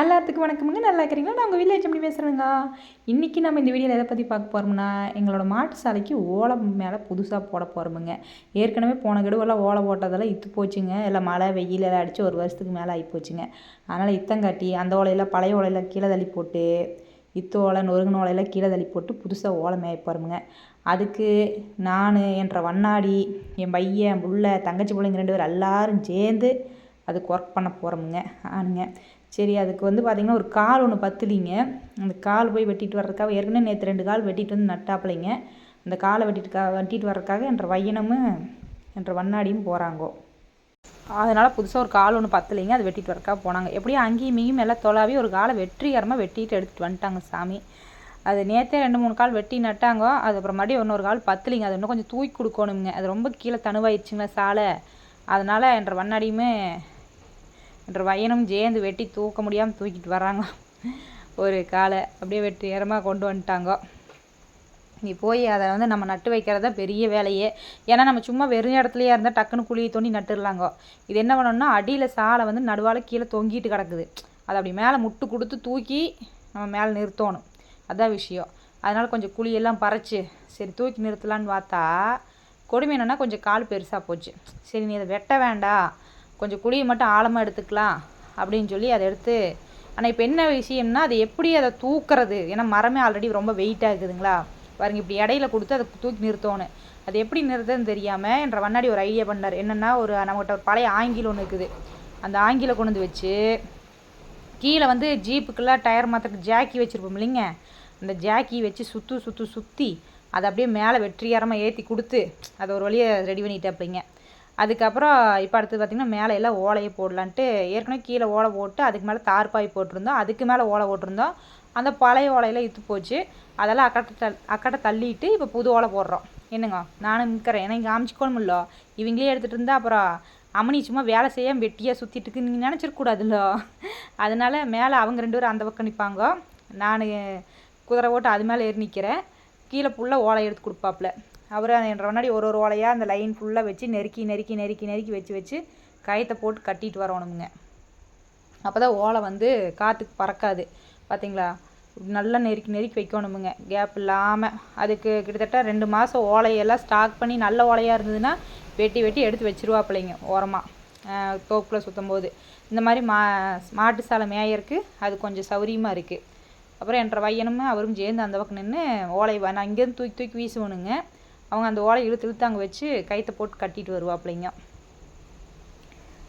எல்லாத்துக்கும் வணக்கமுங்க. நல்லா இருக்கிறீங்களா? நான் உங்கள் வில்லேஜ் எப்படி பேசுகிறேங்க இன்றைக்கி நம்ம இந்த வீடியோவில் எதை பற்றி பார்க்க போகிறோம்னா எங்களோட மாட்டு சாலைக்கு ஓலை மேலே புதுசாக போட போகிறோமுங்க ஏற்கனவே போன கடுவெல்லாம் ஓலை போட்டதெல்லாம் இத்து போச்சுங்க. எல்லாம் மழை வெயில் எல்லாம் அடித்து ஒரு வருஷத்துக்கு மேலே ஆகி போச்சுங்க. அதனால் இத்தங்காட்டி அந்த ஓலையில் பழைய ஓலையில் கீழே தள்ளி போட்டு இத்து ஓலை நொறுங்கின ஓலையில் கீழே தள்ளி போட்டு புதுசாக ஓலை மேய போகிறோமுங்க அதுக்கு நான் என்ற வண்ணாடி என் பையன் என் புள்ள தங்கச்சி பிள்ளைங்க ரெண்டு பேர் எல்லாரும் சேர்ந்து அதுக்கு ஒர்க் பண்ண போகிறோமுங்க ஆனுங்க. சரி அதுக்கு வந்து பார்த்திங்கன்னா ஒரு கால் ஒன்று பத்துலிங்க. அந்த கால் போய் வெட்டிட்டு வர்றதுக்காக ஏற்கனவே நேற்று ரெண்டு கால் வெட்டிட்டு வந்து நட்டாப்பிலைங்க. அந்த காலை வெட்டிட்டு வெட்டிட்டு வர்றதுக்காக என்ற வையனமும் என்ற வண்ணாடியும் போகிறாங்கோ அதனால் புதுசாக ஒரு கால் ஒன்று பத்தலைங்க அது வெட்டிட்டு வரக்காக போனாங்க. எப்படியும் அங்கேயும் எல்லாம் தொலாவி ஒரு காலை வெற்றிகரமாக வெட்டிட்டு எடுத்துகிட்டு வந்துட்டாங்க சாமி. அது நேற்றே ரெண்டு மூணு கால் வெட்டி நட்டாங்க அது அப்புறம் மறுபடியும் இன்னொரு கால் பத்தலைங்க. அது இன்னும் கொஞ்சம் தூக்கி கொடுக்கணுங்க அது ரொம்ப கீழே தனுவாயிடுச்சுங்க சாலை. அதனால் என்ற வண்ணாடியுமே என்ற பையனும் ஜேந்து வெட்டி தூக்க முடியாமல் தூக்கிட்டு வராங்க ஒரு காலை அப்படியே வெற்றிகரமாக கொண்டு வந்துட்டாங்க. நீ போய் அதை வந்து நம்ம நட்டு வைக்கிறதா பெரிய வேலையே. ஏன்னா நம்ம சும்மா வெறும் இடத்துலையே இருந்தால் டக்குன்னு குழியை தோண்டி நட்டுடலாங்க இது என்ன பண்ணணும்னா அடியில் சாலை வந்து நடுவால் கீழே தொங்கிட்டு கிடக்குது. அதை அப்படி மேலே முட்டு கொடுத்து தூக்கி நம்ம மேலே நிறுத்தணும். அதுதான் விஷயம். அதனால் கொஞ்சம் குழியெல்லாம் பறைச்சி சரி தூக்கி நிறுத்தலான்னு பார்த்தா கொடுமை என்னென்னா கொஞ்சம் கால் பெருசாக போச்சு. சரி நீ அதை வெட்ட வேண்டாம். கொஞ்சம் குழியை மட்டும் ஆழமாக எடுத்துக்கலாம் அப்படின்னு சொல்லி அதை எடுத்து ஆனால் இப்போ என்ன விஷயம்னா அது எப்படி அதை தூக்குறது? ஏன்னா மரமே ஆல்ரெடி ரொம்ப வெயிட்டாக இருக்குதுங்களா? பாருங்க இப்படி இடையில கொடுத்து அதை தூக்கி நிறுத்தணும். அது எப்படி நிறுத்துன்னு தெரியாமல் என்ற வண்ணாடி ஒரு ஐடியா பண்ணார். என்னென்னா ஒரு நம்மகிட்ட ஒரு பழைய ஆங்கிலம் ஒன்று இருக்குது. அந்த ஆங்கில கொண்டு வந்து வச்சு கீழே வந்து ஜீப்புக்கெல்லாம் டயர் மாத்திரக்கு ஜாக்கி வச்சுருப்போம் இல்லைங்க? அந்த ஜாக்கி வச்சு சுற்று சுற்று சுற்றி அதை அப்படியே மேலே வெற்றிகரமாக ஏற்றி கொடுத்து அதை ஒரு வழியை ரெடி பண்ணிட்டாப்பிங்க அதுக்கப்புறம் இப்போ அடுத்து பார்த்திங்கன்னா மேலே எல்லாம் ஓலையை போடலான்ட்டு ஏற்கனவே கீழே ஓலை போட்டு அதுக்கு மேலே தார்பாய் போட்டிருந்தோம். அதுக்கு மேலே ஓலை போட்டிருந்தோம். அந்த பழைய ஓலையெல்லாம் இத்து போச்சு. அதெல்லாம் அக்கட்டை தள் அக்கட்டை தள்ளிட்டு இப்போ புது ஓலை போடுறோம். என்னங்க? நானும் நிற்கிறேன் ஏன்னா இங்கே அமைச்சிக்கணுமில்ல இவங்களே எடுத்துகிட்டு இருந்தால் அப்புறம் அம்மனி சும்மா வேலை செய்யாமல் வெட்டியாக சுற்றிட்டுருக்கு நீங்கள் நினச்சிருக்கூடாதுல்ல அதனால் மேலே அவங்க ரெண்டு பேரும் அந்த பக்கம் நிற்பாங்க நான் குதிரை ஓட்டு அது மேலே ஏறி நிற்கிறேன் கீழே ஃபுல்லாக ஓலை எடுத்து கொடுப்பாப்புல. அவர் என்ற முன்னாடி ஒரு ஒரு ஓலையாக அந்த லைன் ஃபுல்லாக வச்சு நெருக்கி நெருக்கி நெருக்கி நெருக்கி வச்சு வச்சு கயத்தை போட்டு கட்டிட்டு வரணுமுங்க. அப்போ தான் ஓலை வந்து காற்றுக்கு பறக்காது. பார்த்தீங்களா நல்லா நெருக்கி நெருக்கி வைக்கணுமுங்க. கேப் இல்லாமல் அதுக்கு கிட்டத்தட்ட ரெண்டு மாதம் ஓலையெல்லாம் ஸ்டாக் பண்ணி நல்ல ஓலையாக இருந்ததுன்னா வெட்டி வெட்டி எடுத்து வச்சுருவாப்பிள்ளைங்க ஓரமாக தோப்பில் சுற்றும் போது. இந்த மாதிரி மா மாட்டு சாலை மேயருக்கு அது கொஞ்சம் சௌரியமாக இருக்குது அப்புறம் என்ற வையனும் அவரும் சேர்ந்து அந்த பக்கம் நின்று ஓலை நான் இங்கேருந்து தூக்கி தூக்கி வீசுவணுங்க. அவங்க அந்த ஓலை இழுத்து இழுத்து அங்கே வச்சு கைத்தை போட்டு கட்டிட்டு வருவாப்பிள்ளைங்க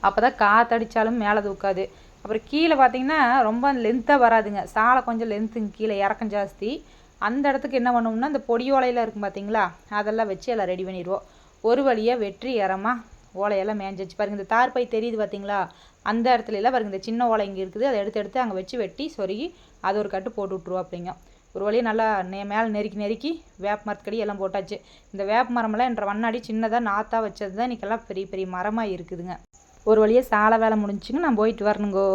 அப்போ தான் காற்றடிச்சாலும் மேலே தூக்காது அப்புறம் கீழே பார்த்தீங்கன்னா ரொம்ப லென்த்தாக வராதுங்க. சாலை கொஞ்சம் லென்த்துங்க கீழே இறக்கம் ஜாஸ்தி. அந்த இடத்துக்கு என்ன பண்ணுவோம்னா இந்த பொடி ஓலையில் இருக்கும் பார்த்தீங்களா அதெல்லாம் வச்சு எல்லாம் ரெடி பண்ணிடுவோம். ஒரு வழியாக வெற்றி இறமாக ஓலையெல்லாம் மேஞ்சிச்சு பாருங்கள் இந்த தார்பை தெரியுது பார்த்தீங்களா அந்த இடத்துலலாம் பாருங்கள் இந்த சின்ன ஓலை இங்கே இருக்குது. அதை எடுத்து எடுத்து அங்கே வச்சு வெட்டி சொருகி அதை ஒரு கட்டு போட்டு விட்ருவோம் அப்படிங்க ஒரு வழியாக நல்லா நே மேலே நெருக்கி நெருக்கி வேப்ப மரத்துக்கடி எல்லாம் போட்டாச்சு. இந்த வேப்ப மரமெல்லாம் என்ற வண்ணாடி சின்னதாக நாற்றாக வச்சது தான் இன்றைக்கெல்லாம் பெரிய பெரிய மரமாக இருக்குதுங்க ஒரு வழியாக சாலை வேலை முடிஞ்சுங்க நான் போயிட்டு வரணுங்கோ.